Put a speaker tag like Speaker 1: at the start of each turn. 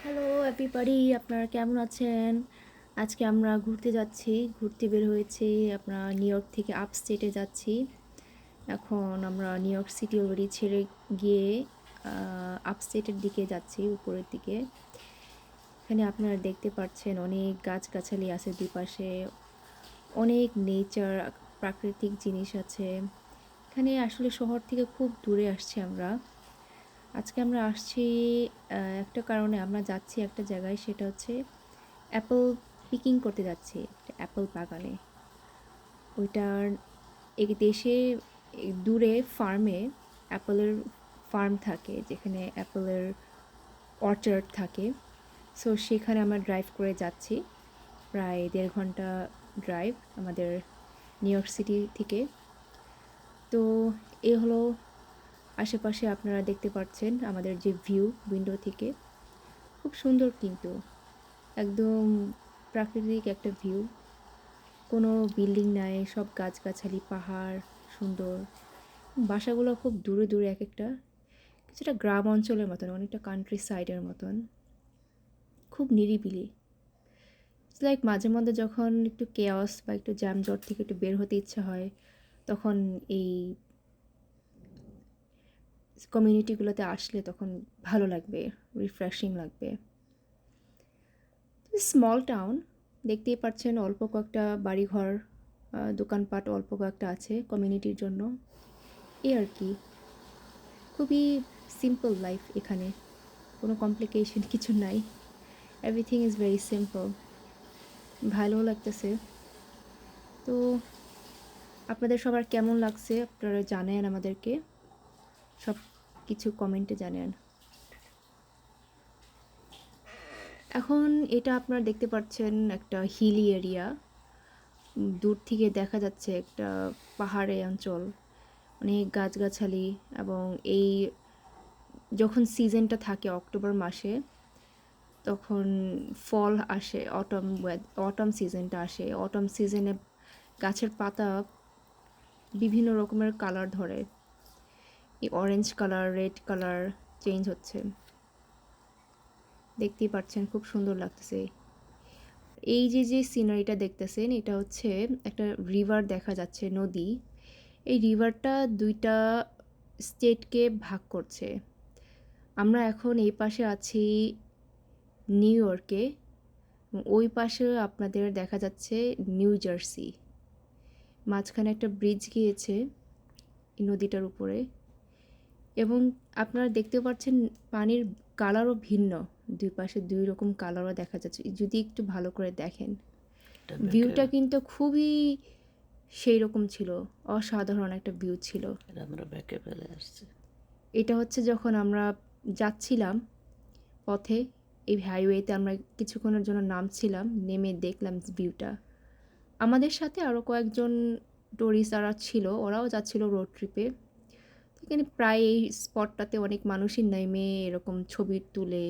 Speaker 1: Hello everybody আপনারা কেমন আছেন? আজকে আমরা ঘুরতে যাচ্ছি। ঘুরতে বের হয়েছি। আমরা নিউ ইয়র্ক থেকে আপ স্টেটে যাচ্ছি। এখন আমরা নিউ ইয়র্ক সিটি অলরেডি ছেড়ে গিয়ে আপ স্টেটের দিকে যাচ্ছি, উপরের দিকে। এখানে আপনারা দেখতে পাচ্ছেন অনেক গাছগাছালি আছে দুপাশে অনেক নেচার প্রাকৃতিক জিনিস আছে। এখানে আসলে শহর থেকে খুব দূরে আসছি আমরা। আজকে আমরা আসছি একটা কারণে আমরা যাচ্ছি একটা জায়গায়, সেটা হচ্ছে অ্যাপেল পিকিং করতে যাচ্ছি, একটা অ্যাপেল বাগানে। ওইটার এই দেশে দূরে ফার্মে অ্যাপেলের ফার্ম থাকে, যেখানে অ্যাপেলের অর্চার্ড থাকে। সো, সেখানে আমরা ড্রাইভ করে যাচ্ছি, প্রায় দেড় ঘণ্টা ড্রাইভ আমাদের নিউ ইয়র্ক সিটি থেকে। তো, এ হলো আশেপাশে আপনারা দেখতে পাচ্ছেন আমাদের যে ভিউ উইন্ডো থেকে। খুব সুন্দর কিন্তু। একদম প্রাকৃতিক একটা ভিউ কোনো বিল্ডিং নাই, সব গাছগাছালি, পাহাড়, সুন্দর। বাসাগুলো খুব দূরে দূরে এক একটা কিছুটা গ্রাম অঞ্চলের মতন, অনেকটা কান্ট্রি সাইডের মতন। খুব নিরিবিলি। লাইক মাঝে মধ্যে যখন একটু কেয়াস বা একটু জ্যামজট থেকে একটু বের হতে ইচ্ছা হয়, তখন এই কমিউনিটিগুলোতে আসলে তখন ভালো লাগবে রিফ্রেশিং লাগবে। স্মল টাউন দেখতেই পাচ্ছেন অল্প কয়েকটা বাড়িঘর দোকানপাট অল্প কয়েকটা আছে কমিউনিটির জন্য। এ আর কি। খুবই সিম্পল লাইফ এখানে। কোনো কমপ্লিকেশন কিছু নাই। এভরিথিং ইজ ভেরি সিম্পল ভালো লাগতেছে। তো আপনাদের সবার কেমন লাগছে? আপনারা জানেন আমাদেরকে। সব কিছু কমেন্টে জানেন। এখন এটা আপনারা দেখতে পাচ্ছেন একটা হিলি এরিয়া দূর থেকে দেখা যাচ্ছে একটা পাহাড়ে অঞ্চল অনেক গাছগাছালি এবং এই যখন সিজনটা থাকে অক্টোবর মাসে, তখন ফল আসে অটম অটম সিজনটা আসে। অটম সিজনে গাছের পাতা বিভিন্ন রকমের কালার ধরে। এই orange colour red colour change হচ্ছে। দেখতেই পাচ্ছেন, খুব সুন্দর লাগতেছে। এই যে যে সিনারিটা দেখতেছেন, এটা হচ্ছে একটা রিভার দেখা যাচ্ছে, নদী। এই রিভারটা দুইটা স্টেটকে ভাগ করছে। আমরা এখন এই পাশে আছি নিউ ইয়র্কে ওই পাশে আপনাদের দেখা যাচ্ছে নিউ জার্সি মাঝখানে একটা ব্রিজ গিয়েছে নদীটার উপরে। এবং আপনারা দেখতে পাচ্ছেন পানির কালারও ভিন্ন। দুই পাশে দুই রকম কালারও দেখা যাচ্ছে। যদি একটু ভালো করে দেখেন। ভিউটা কিন্তু খুবই সেই রকম ছিল। অসাধারণ একটা ভিউ ছিল।
Speaker 2: এটা আমরা ব্যাকে ফেলে আসছি।
Speaker 1: এটা হচ্ছে যখন আমরা যাচ্ছিলাম পথে এই হাইওয়েতে আমরা কিছুক্ষণের জন্য নামছিলাম নেমে দেখলাম ভিউটা আমাদের সাথে আরও কয়েকজন টুরিস্ট যারা ছিল ওরাও যাচ্ছিল রোড ট্রিপে এখানে প্রায় এই স্পটটাতে অনেক মানুষই নেমে এরকম ছবি তুলে।